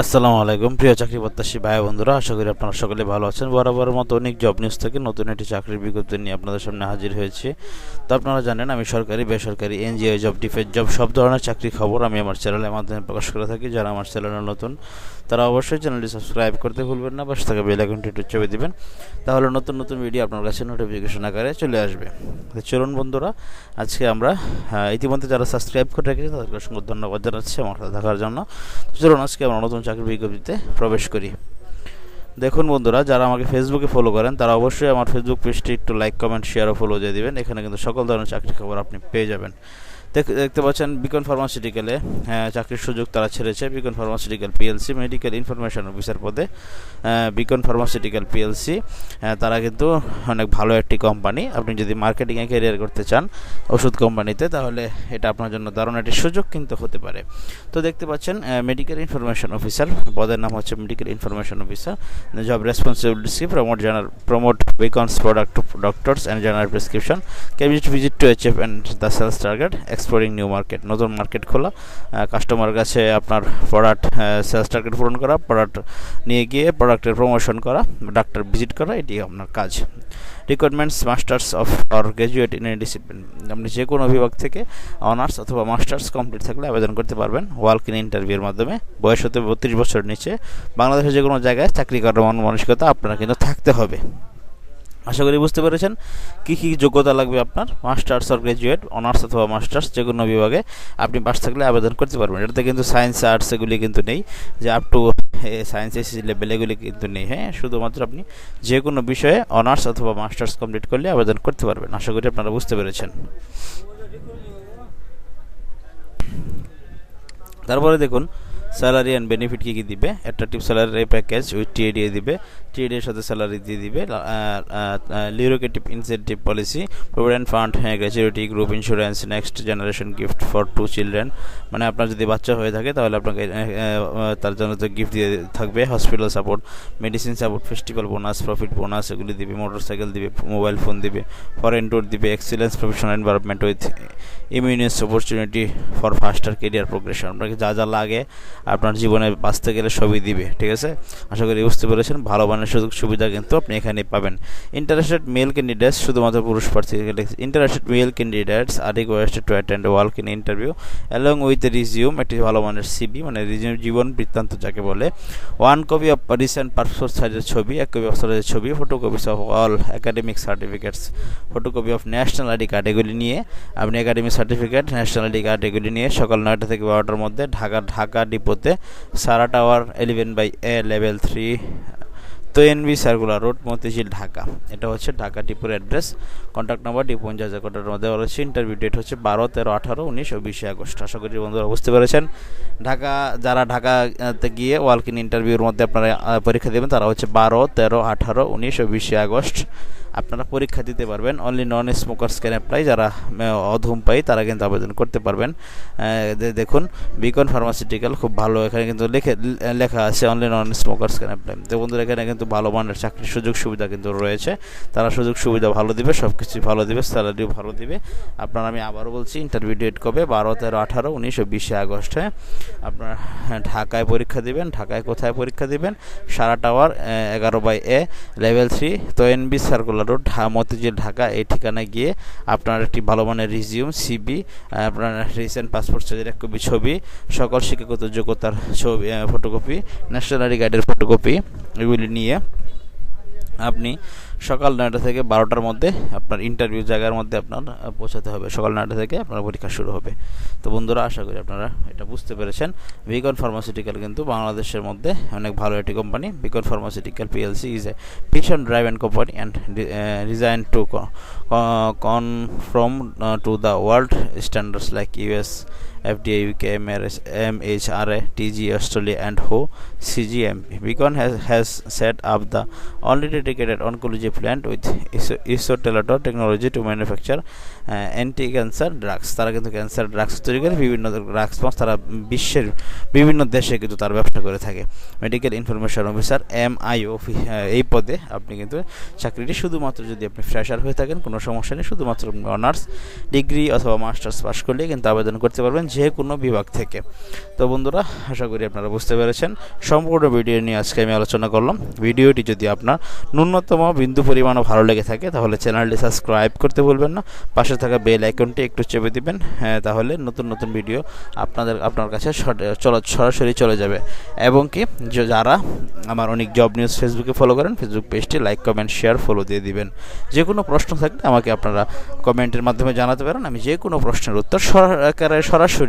আসসালামু আলাইকুম। প্রিয় চাকরি প্রত্যাশী ভাই বন্ধুরা, আশা করি আপনারা সকলে ভালো আছেন। বরাবর মতো অনেক জব নিউজ থেকে নতুন একটি চাকরির বিজ্ঞপ্তি নিয়ে আপনাদের সামনে হাজির হয়েছি। তো আপনারা জানেন, আমি সরকারি, বেসরকারি, এনজিও জব ডিফেন্স জব সব ধরনের চাকরি খবর আমি আমার চ্যানেলের মাধ্যমে প্রকাশ করে থাকি। যারা আমার চ্যানেলে নতুন, তারা অবশ্যই চ্যানেলটি সাবস্ক্রাইব করতে ভুলবেন না। বাস থেকে বেল আইকনটি একটু চেপে দিবেন, তাহলে নতুন নতুন ভিডিও আপনার কাছে নোটিফিকেশন আকারে চলে আসবে। চলুন বন্ধুরা, আজকে আমরা ইতিমধ্যে যারা সাবস্ক্রাইব করে রেখেছে তাদেরকে অসংখ্য ধন্যবাদ জানাচ্ছি আমার সাথে থাকার জন্য। চলুন আজকে আমরা নতুন চাকরি বিজ্ঞপ্তিতে প্রবেশ করি। দেখুন বন্ধুরা, যারা আমাকে ফেসবুকে ফলো করেন, তারা অবশ্যই আমার ফেসবুক পেজটি একটু লাইক কমেন্ট শেয়ার ও ফলো দিয়ে দেবেন। এখানে কিন্তু সকল ধরনের চাকরি খবর আপনি পেয়ে যাবেন। দেখতে পাচ্ছেন বিকন ফার্মাসিউটিক্যালে চাকরির সুযোগ তারা ছেড়েছে। Beacon pharmaceutical PLC medical information officer পদে বিকন ফার্মাসিউটিক্যাল পিএলসি তারা কিন্তু অনেক ভালো একটি কোম্পানি আপনি যদি মার্কেটিংয়ে ক্যারিয়ার করতে চান ওষুধ কোম্পানিতে তাহলে এটা আপনার জন্য দারুণ একটি সুযোগ কিন্তু হতে পারে। তো দেখতে পাচ্ছেন মেডিকেল ইনফরমেশন অফিসার পদের নাম হচ্ছে medical information officer job responsibility promote genre promote Beacon's product doctors and general prescription cabinet visit to HF and the sales target exploring new market নতুন মার্কেট খোলা। কাস্টমার কাছে আপনার প্রোডাক্ট সেলস টার্গেট পূরণ করা product নিয়ে গিয়ে প্রোডাক্টের promotion করা ডাক্তার ভিজিট করা, এটি আপনার কাজ। Requirements masters of or graduate in a discipline আপনি যে কোনো বিভাগ থেকে অনার্স অথবা মাস্টার্স কমপ্লিট থাকলে আবেদন করতে পারবেন। ওয়ার্ক ইন ইন্টারভিউর মাধ্যমে। বয়স হতে বত্রিশ বছরের নিচে। বাংলাদেশের যে কোনো জায়গায় চাকরি করার মানসিকতা আপনার কিন্তু থাকতে হবে। আশা করি বুঝতে পেরেছেন। কী কী যোগ্যতা লাগবে আপনার? মাস্টার্স অর গ্র্যাজুয়েট অনার্স অথবা মাস্টার্স যে কোনো বিভাগে আপনি পাস থাকলে আবেদন করতে পারবেন। এটাতে কিন্তু সায়েন্স আর্টস এগুলি কিন্তু নেই। যে up to science AC level এগুলি কিন্তু নেই। হ্যাঁ শুধুমাত্র আপনি যে কোনো বিষয়ে অনার্স অথবা মাস্টার্স কমপ্লিট করলে আবেদন করতে পারবেন। আশা করি আপনারা বুঝতে পেরেছেন। তারপরে দেখুন স্যালারি অ্যান্ড বেনিফিট কী কী দিবে? Attractive salary package with TADA দিবে। টিএডি এর সাথে স্যালারি দিয়ে দিবে। Lucrative incentive policy provident fund হ্যাঁ gratuity group insurance next generation gift for two children মানে আপনার যদি বাচ্চা হয়ে থাকে, তাহলে আপনাকে তার জন্য তো গিফট দিয়ে থাকবে। Hospital support medicine support festival bonus profit bonus এগুলি দিবে। মোটর সাইকেল দিবে মোবাইল ফোন দিবে। ফরেন ট্যুর দিবে। Excellence professional environment with ইমিউনিয়াস opportunity for faster career progression আপনাকে যা যা লাগে আপনার জীবনে বাঁচতে গেলে সবই দিবে, ঠিক আছে? আশা করি বুঝতে পেরেছেন। ভালো মানের সুযোগ সুবিধা কিন্তু আপনি এখানে পাবেন। ইন্টারেস্টেড মেল ক্যান্ডিডেটস শুধুমাত্র পুরুষ প্রার্থী interested male candidates are requested to attend work in interview along with resume একটি ভালো মানের সিবি মানে রিজিউম জীবন বৃত্তান্ত যাকে বলে। One copy of recent passport সাইজের ছবি, এক কপি অফ সাইজের ছবি photocopies of all academic certificates photocopy of national ID card এগুলি নিয়ে আপনি academic certificate national ID card এগুলি নিয়ে সকাল নয়টা থেকে বারোটার মধ্যে Dhaka Dhaka ডিপোতে Sara tower eleven by A level three Toynbee circular road Motijheel, Dhaka. এটা হচ্ছে ঢাকা ডিপোর অ্যাড্রেস কন্ট্যাক্ট নাম্বার ডি পঞ্চাশ মধ্যে হচ্ছে ইন্টারভিউ ডেট হচ্ছে বারো, তেরো, আঠারো, উনিশ ও বিশে আগস্ট। আশা করি বন্ধুরা বুঝতে পেরেছেন। ঢাকা, যারা ঢাকাতে গিয়ে ওয়ার্ক ইন ইন্টারভিউর মধ্যে আপনারা পরীক্ষা দেবেন, তারা হচ্ছে বারো, তেরো, আঠারো, উনিশ ও বিশে আগস্ট। আপনারা পরীক্ষা দিতে পারবেন। Only non smokers can apply যারা অধূমপায়ী তারা কিন্তু আবেদন করতে পারবেন। দেখুন বিকন ফার্মাসিউটিক্যাল খুব ভালো এখানে কিন্তু লিখে লেখা আছে only non smokers can apply তো বন্ধুরা এখানে কিন্তু ভালো মানের চাকরির সুযোগ সুবিধা কিন্তু রয়েছে। তারা সুযোগ সুবিধা ভালো দিবে সব কিছুই ভালো দিবে স্যালারিও ভালো দিবে। আপনার আমি আবারও বলছি ইন্টারভিউ ডেট কবে? বারো তেরো আঠারো উনিশশো বিশে আগস্ট হ্যাঁ? আপনার হ্যাঁ, ঢাকায় পরীক্ষা দিবেন ঢাকায় কোথায় পরীক্ষা দিবেন? সারা টাওয়ার এগারো by A level three Toynbee circular road Motijheel, Dhaka. এই ঠিকানায় গিয়ে আপনার একটি ভালো মানের রিজিউম সিবি আপনার রিসেন্ট পাসপোর্ট সাইজের এক কপি ছবি, সকল শিক্ষাগত যোগ্যতার ছবি ফটোকপি ন্যাশনাল কার্ডের ফটোকপি এগুলি নিয়ে আপনি সকাল নয়টা থেকে বারোটার মধ্যে আপনার ইন্টারভিউ জায়গার মধ্যে আপনার পৌঁছাতে হবে। সকাল নয়টা থেকে আপনার পরীক্ষা শুরু হবে। তো বন্ধুরা, আশা করি আপনারা এটা বুঝতে পেরেছেন। ভিকন ফার্মাসিউটিক্যাল কিন্তু বাংলাদেশের মধ্যে অনেক ভালো একটি company Beacon pharmaceutical PLC is a vision drive and company and design to conform to the world standards like US FDA, UK, MRS, MHRA, TG, Australia, and WHO, CGMP. Beacon has, has set up the only dedicated oncology plant with iso- isotelator technology to manufacture anti cancer drugs তারা কিন্তু cancer drugs তৈরি করে বিভিন্ন drugs তারা বিশ্বের বিভিন্ন দেশে কিন্তু তার ব্যবসা করে থাকে। Medical information officer M I এই পদে আপনি কিন্তু চাকরিটি শুধুমাত্র যদি আপনি ফ্রেশার হয়ে থাকেন কোনো সমস্যা নেই। শুধুমাত্র অনার্স ডিগ্রি অথবা মাস্টার্স পাস করলে কিন্তু আবেদন করতে পারবেন। যে কোনো বিভাগ থেকে। তো বন্ধুরা, আশা করি আপনারা বুঝতে পেরেছেন। সম্পূর্ণ ভিডিও নিয়ে আজকে আমি আলোচনা করলাম। ভিডিওটি যদি আপনার ন্যূনতম বিন্দু পরিমাণও ভালো লেগে থাকে, তাহলে চ্যানেলটি সাবস্ক্রাইব করতে ভুলবেন না। পাশে থাকা বেল আইকনটি একটু চেপে দিবেন হ্যাঁ তাহলে নতুন নতুন ভিডিও আপনাদের, আপনার কাছে সরাসরি চলে যাবে। এবং কি যারা আমার অনেক জব নিউজ ফেসবুকে ফলো করেন ফেসবুক পেজটি লাইক কমেন্ট শেয়ার ফলো দিয়ে দিবেন। যে কোনো প্রশ্ন থাকলে আমাকে আপনারা কমেন্টের মাধ্যমে জানাতে পারেন। আমি যে কোনো প্রশ্নের উত্তর সরকারে সরাসরি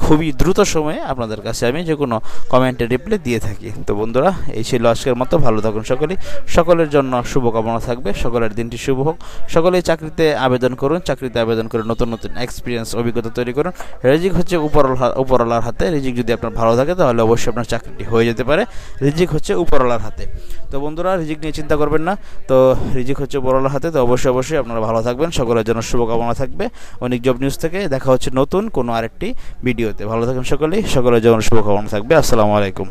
খুবই দ্রুত সময়ে আপনাদের কাছে আমি যে কোনো কমেন্টের রিপ্লাই দিয়ে থাকি। তো বন্ধুরা, এই ছিল আজকের মতো। ভালো থাকুন সকলেই। সকলের জন্য শুভকামনা থাকবে। সকলের দিনটি শুভ হোক। সকলেই চাকরিতে আবেদন করুন। চাকরিতে আবেদন করে নতুন নতুন এক্সপিরিয়েন্স অভিজ্ঞতা তৈরি করুন। রিজিক হচ্ছে উপরওয়ালা উপরওয়ালার হাতে। রিজিক যদি আপনার ভালো থাকে, তাহলে অবশ্যই আপনার চাকরিটি হয়ে যেতে পারে। রিজিক হচ্ছে উপরওয়ালার হাতে। তো বন্ধুরা, রিজিক নিয়ে চিন্তা করবেন না। তো রিজিক হচ্ছে উপরওয়ালার হাতে। তো অবশ্যই অবশ্যই আপনারা ভালো থাকবেন। সকলের জন্য শুভকামনা থাকবে। অনেক জব নিউজ থেকে দেখা হচ্ছে নতুন কোনো আরেকটি ভিডিওতে। ভালো থাকেন সকলেই। সকলের জন্য শুভকামনা থাকবে। আসসালামু আলাইকুম।